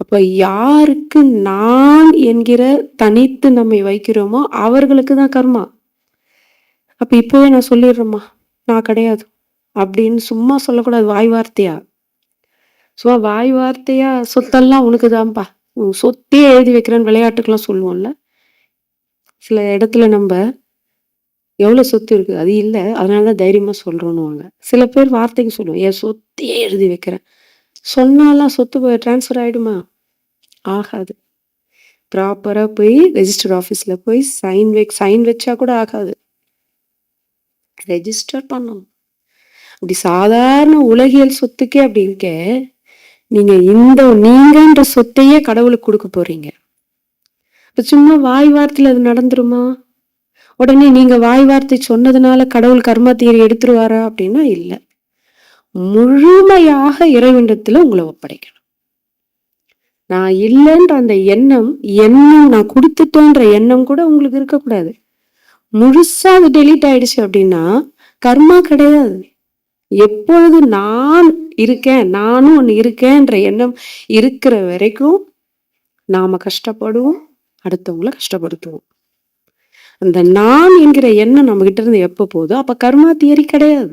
அப்போ யாருக்கு நான் என்கிற தனித்து நம்மை வைக்கிறோமோ அவர்களுக்கு தான் கர்மா. அப்போ இப்போவே நான் சொல்லிடுறேம்மா நான் கிடையாது. அப்படின்னு சும்மா சொல்லக்கூடாது வாய் வார்த்தையா? சும்மா வாய் வார்த்தையா சொத்தெல்லாம் உனக்குதான்ப்பா உன் சொத்தே எழுதி வைக்கிறேன்னு விளையாட்டுக்கெல்லாம் சொல்லுவோம்ல. சில இடத்துல நம்ம எவ்வளவு சொத்து இருக்குது அது இல்லை அதனால தான் தைரியமாக சொல்றோம்னுவாங்க. சில பேர் வார்த்தைக்கு சொல்லுவோம் என் சொத்தையே எழுதி வைக்கிறேன். சொன்னாலாம் சொத்து போய் டிரான்ஸ்ஃபர் ஆகிடுமா ஆகாது. ப்ராப்பராக போய் ரெஜிஸ்டர் ஆஃபீஸில் போய் சைன் வை சைன் வச்சா கூட ஆகாது. ரெஜிஸ்டர் பண்ணணும். அப்படி சாதாரண உலகியல் சொத்துக்கே அப்படி இருக்க நீங்கள் இந்த நீங்கன்ற சொத்தையே கடவுளுக்கு கொடுக்க போகிறீங்க இப்போ சும்மா வாய் வார்த்தையில் அது நடந்துருமா? உடனே நீங்கள் வாய் வார்த்தை சொன்னதுனால கடவுள் கர்மா தீரி எடுத்துருவாரா அப்படின்னா இல்லை. முழுமையாக இறைவனிடத்துல உங்களை ஒப்படைக்கணும். நான் இல்லைன்ற அந்த எண்ணம் எண்ணம் நான் கொடுத்துட்டேன்ற எண்ணம் கூட உங்களுக்கு இருக்கக்கூடாது. முழுசா அது டெலீட் ஆயிடுச்சு அப்படின்னா கர்மா கிடையாது. எப்பொழுது நான் இருக்கேன் நானும் ஒன்று இருக்கேன்ற எண்ணம் இருக்கிற வரைக்கும் நாம கஷ்டப்படுவோம் அடுத்தவங்கள கஷ்டப்படுத்துவோம். அந்த நான் என்கிற எண்ணம் நம்ம கிட்ட இருந்து எப்போ போதோ அப்ப கர்மா தியரி கிடையாது.